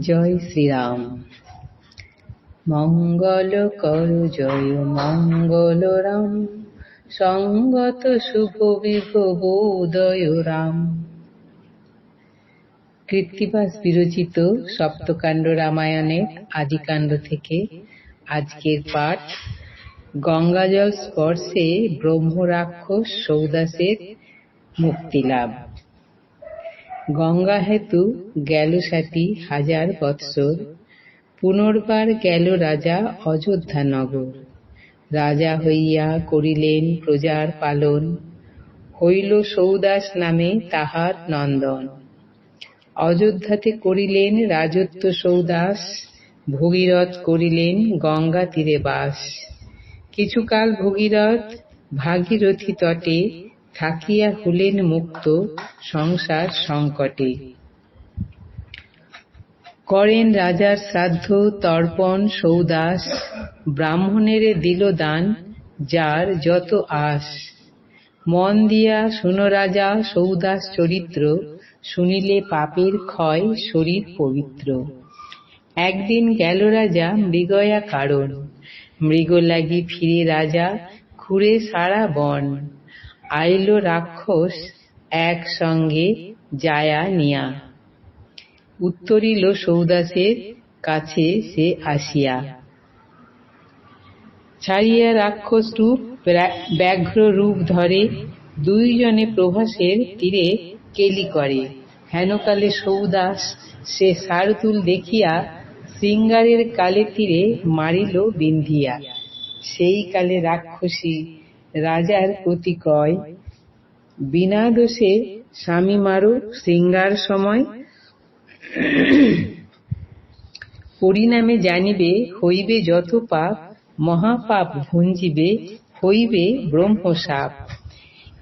জয় শ্রীরাম। মঙ্গল কর জয় মঙ্গল রাম সঙ্গত শুভ বিভব উদয় রাম কৃত্তিবাস বিরচিত সপ্তকাণ্ড রামায়ণের আদিকাণ্ড থেকে আজকের পাঠ। গঙ্গাজল স্পর্শে ব্রহ্মরাক্ষস সৌদাসের মুক্তিলাভ। গঙ্গা হেতু গেল সাথী হাজার বৎসর। পুনর্বার গেল রাজা অযোধ্যা নগর। রাজা হইয়া করিলেন প্রজার পালন। হইল সৌদাস নামে তাহার নন্দন। অযোধ্যাতে করিলেন রাজত্ব সৌদাস, ভগীরথ করিলেন গঙ্গা তীরে বাস। কিছুকাল ভগীরথ ভাগীরথী তটে থাকিয়া হলেন মুক্ত সংসার সংকটে। করেন রাজার শ্রাদ্ধ, তর্পণ, সৌদাস, ব্রাহ্মণেরে দিল দান, যার যত আস মন দিয়া শুনো রাজা সৌদাস চরিত্র, শুনিলে পাপের ক্ষয় শরীর পবিত্র। একদিন গেল রাজা মৃগয়া কারণ। মৃগ লাগি ফিরে রাজা ঘুরে সারা বন। আইল রাক্ষস একসঙ্গে যায়া নিয়া। উত্তরিল সৌদাসের কাছে সে আসিয়া। ছাড়িয়া রাক্ষস রূপ ব্যাঘ্র রূপ ধরে দুইজনে প্রভাসের তীরে কেলি করে। হেনকালে সৌদাস সে সারতুল দেখিয়া শৃঙ্গারের কালে তীরে মারিল বিন্ধিয়া। সেই কালে রাক্ষসী রাজার প্রতি কয় বিনা দোষে স্বামী মারো শৃঙ্গার সময় পরিণামে জানিবে, হইবে যত পাপ, মহাপাপ ভুঞ্জিবে, হইবে ব্রহ্মসাপ।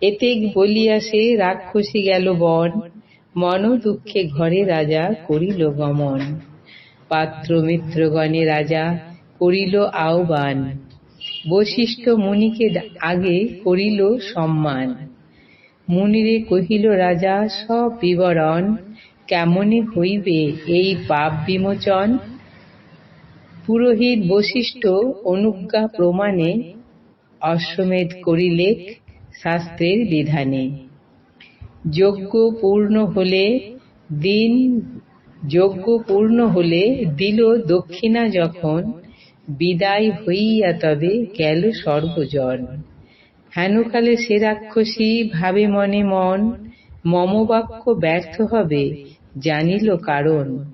এতেক বলিয়া সে রাক্ষসী গেল বন মন দুঃখে ঘরে রাজা করিল গমন। পাত্র মিত্রগণে রাজা করিল আহ্বান। বশিষ্ঠ মুনিকে আগে করিল সম্মান। মুনিরে কহিল, রাজা, সব বিবরণ কেমনে হইবে এই পাপ বিমোচন? পুরোহিত বশিষ্ঠ অনুজ্ঞা প্রমাণে অশ্বমেধ করিলে শাস্ত্রের বিধানে। যজ্ঞ পূর্ণ হলে দিন যজ্ঞ পূর্ণ হলে দিল দক্ষিণা যখন বিদায় হইয়া তবে গেল সর্বজন। হেনকালে সে রাক্ষসী ভাবে মনে মন মম বাক্য ব্যর্থ হবে জানিল কারণ।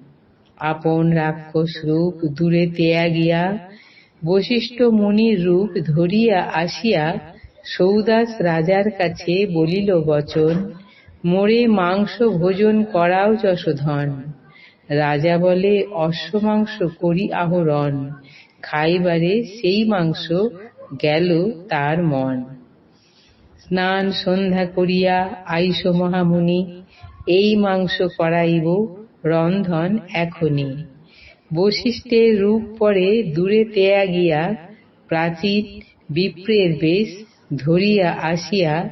আপন রাক্ষস রূপ দূরে তেয়া গিয়া বশিষ্ঠ মুনির রূপ ধরিয়া আসিয়া সৌদাস রাজার কাছে বলিল, বচন, মোরে মাংস ভোজন করাও যশোধন। রাজা বলে, অশ্ব মাংস করি আহরণ। খাইবারে সেই মাংস গেল তার মন। স্নান সন্ধ্যা করিয়া আইস মহামুনি, এই মাংস করাইব রন্ধন এখনি বশিষ্ঠের রূপ পরে দূরে তেয়া গিয়া প্রাচীন বিপ্রের বেশ ধরিয়া আসিয়া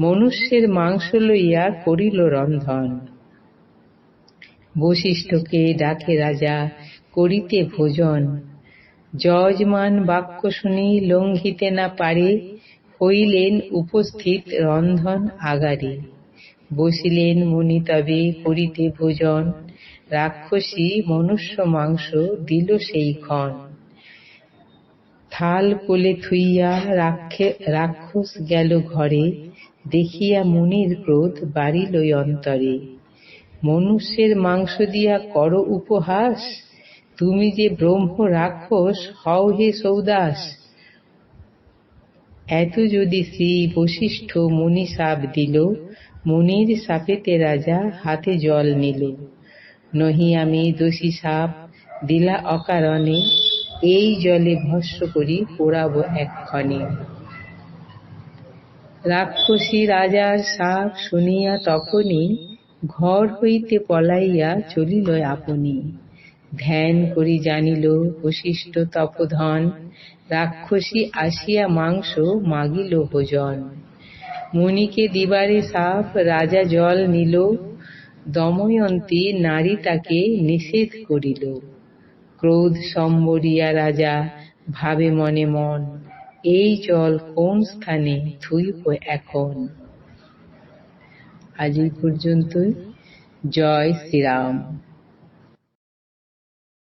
মনুষ্যের মাংস লইয়া করিল রন্ধন। বশিষ্ঠকে ডাকে রাজা, করিতে ভোজন। যজমান বাক্য শুনি লঙ্ঘিতে না পারে, হইলেন উপস্থিত রন্ধন আগারে। বসিলেন মুনি তবে করিতে ভোজন, রাক্ষসী মনুষ্য মাংস দিল সেই ক্ষণ। থাল কোলে থুইয়া রাক্ষস গেল ঘরে, দেখিয়া মুনির ক্রোধ বাড়িল অন্তরে। মনুষ্যের মাংস দিয়া কর উপহাস। তুমি যে ব্রহ্ম রাক্ষস, হও হে সৌদাস। এত যদি শ্রী বশিষ্ঠ মুনি সাপ দিল, মুনির সাপেতে রাজা হাতে জল নিল। নহি আমি দোষী সাপ, দিলা অকারণে, এই জলে ভস্য করি পোড়াব এক্ষণে। রাক্ষসী রাজার সাপ শুনিয়া তখনই ঘর হইতে পলাইয়া চলিল আপনি। ধ্যান করি জানিল বশিষ্ঠ তপধন, রাক্ষসী আসিয়া মাংস মাগিল ভোজন। মুনিকে দিবারে সাপ, রাজা জল নিল, দময়ন্তী নারী তাকে নিষেধ করিল। ক্রোধ সম্বরিয়া রাজা, ভাবে মনে মন, এই জল কোন স্থানে থুইব এখন? আজ এই পর্যন্তই। জয় শ্রীরাম।